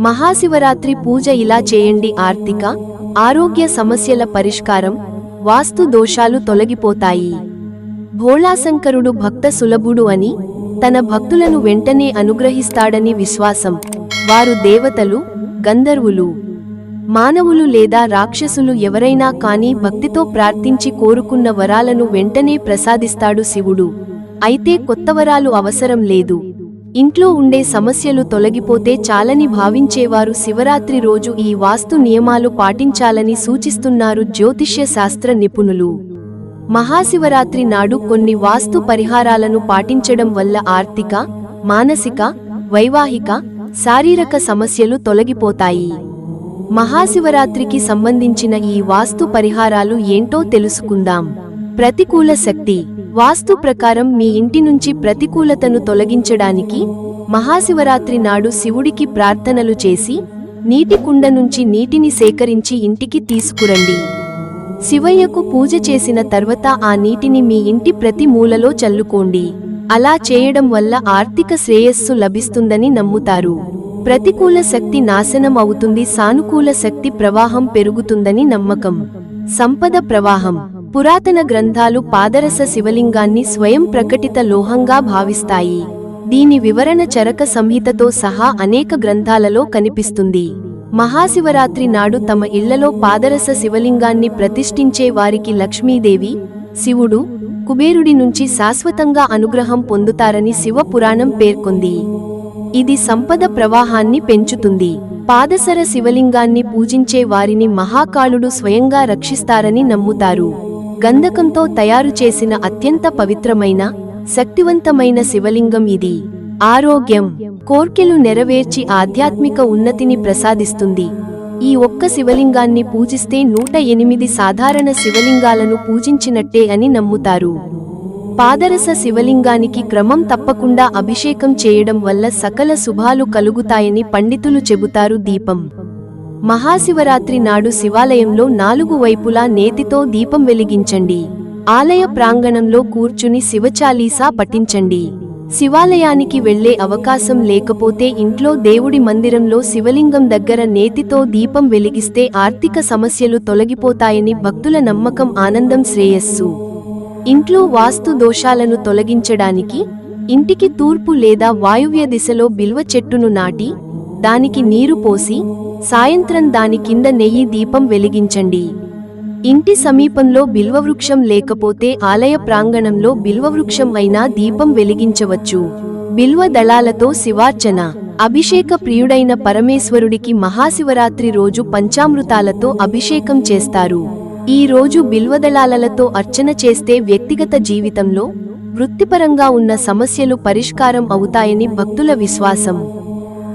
మహాశివరాత్రి పూజ ఇలా చేయండి. ఆర్థిక ఆరోగ్య సమస్యల పరిష్కారం వాస్తు దోషాలు తొలగిపోతాయి. భోళాశంకరుడు భక్త సులభుడు అని తన భక్తులను వెంటనే అనుగ్రహిస్తాడని విశ్వాసం. వారు దేవతలు గంధర్వులు మానవులు లేదా రాక్షసులు ఎవరైనా కానీ భక్తితో ప్రార్థించి కోరుకున్న వరాలను వెంటనే ప్రసాదిస్తాడు శివుడు. అయితే కొత్త వరాలు అవసరం లేదు. ఇంట్లో ఉండే సమస్యలు తొలగిపోతే చాలని భావించేవారు శివరాత్రి రోజు ఈ వాస్తు నియమాలు పాటించాలని సూచిస్తున్నారు జ్యోతిష్య శాస్త్ర నిపుణులు. మహాశివరాత్రి నాడు కొన్ని వాస్తు పరిహారాలను పాటించడం వల్ల ఆర్థిక మానసిక వైవాహిక శారీరక సమస్యలు తొలగిపోతాయి. మహాశివరాత్రికి సంబంధించిన ఈ వాస్తు పరిహారాలు ఏంటో తెలుసుకుందాం. ప్రతికూల శక్తి వాస్తు ప్రకారం మీ ఇంటి నుంచి ప్రతికూలతను తొలగించడానికి మహాశివరాత్రి నాడు శివుడికి ప్రార్థనలు చేసి నీటి కుండ నుంచి నీటిని సేకరించి ఇంటికి తీసుకురండి. శివయ్యకు పూజ చేసిన తర్వాత ఆ నీటిని మీ ఇంటి ప్రతి మూలలో చల్లుకోండి. అలా చేయడం వల్ల ఆర్థిక శ్రేయస్సు లభిస్తుందని నమ్ముతారు. ప్రతికూల శక్తి నాశనం అవుతుంది సానుకూల శక్తి ప్రవాహం పెరుగుతుందని నమ్మకం. సంపద ప్రవాహం. పురాతన గ్రంథాలు పాదరస శివలింగాన్ని స్వయం ప్రకటిత లోహంగా భావిస్తాయి. దీని వివరణ చరక సంహితతో సహా అనేక గ్రంథాలలో కనిపిస్తుంది. మహాశివరాత్రి నాడు తమ ఇళ్ళలో పాదరస శివలింగాన్ని ప్రతిష్ఠించే వారికి లక్ష్మీదేవి శివుడు కుబేరుడి నుంచి శాశ్వతంగా అనుగ్రహం పొందుతారని శివ పురాణం పేర్కొంది. ఇది సంపద ప్రవాహాన్ని పెంచుతుంది. పాదసర శివలింగాన్ని పూజించే వారిని మహాకాళుడు స్వయంగా రక్షిస్తారని నమ్ముతారు. గంధకంతో తయారు చేసిన అత్యంత పవిత్రమైన శక్తివంతమైన శివలింగం ఇది. ఆరోగ్యం కోర్కెలు నెరవేర్చి ఆధ్యాత్మిక ఉన్నతిని ప్రసాదిస్తుంది. ఈ ఒక్క శివలింగాన్ని పూజిస్తే నూట ఎనిమిది సాధారణ శివలింగాలను పూజించినట్టే అని నమ్ముతారు. పాదరస శివలింగానికి క్రమం తప్పకుండా అభిషేకం చేయడం వల్ల సకల శుభాలు కలుగుతాయని పండితులు చెబుతారు దీపం. మహాశివరాత్రి నాడు శివాలయంలో నాలుగు వైపులా నేతితో దీపం వెలిగించండి. ఆలయ ప్రాంగణంలో కూర్చుని శివచాలీసా పఠించండి. శివాలయానికి వెళ్ళే అవకాశం లేకపోతే ఇంట్లో దేవుడి మందిరంలో శివలింగం దగ్గర నేతితో దీపం వెలిగిస్తే ఆర్థిక సమస్యలు తొలగిపోతాయని భక్తుల నమ్మకం ఆనందం శ్రేయస్సు. ఇంట్లో వాస్తు దోషాలను తొలగించడానికి ఇంటికి తూర్పు లేదా వాయువ్య దిశలో బిల్వ చెట్టును నాటి దానికి నీరు పోసి సాయంత్రం దాని కింద నెయ్యి దీపం వెలిగించండి. ఇంటి సమీపంలో బిల్వవృక్షం లేకపోతే ఆలయ ప్రాంగణంలో బిల్వవృక్షం అయినా దీపం వెలిగించవచ్చు. బిల్వ దళాలతో శివార్చన. అభిషేక ప్రియుడైన పరమేశ్వరుడికి మహాశివరాత్రి రోజు పంచామృతాలతో అభిషేకం చేస్తారు. ఈ రోజు బిల్వదళాలతో అర్చన చేస్తే వ్యక్తిగత జీవితంలో వృత్తిపరంగా ఉన్న సమస్యలు పరిష్కారం అవుతాయని భక్తుల విశ్వాసం.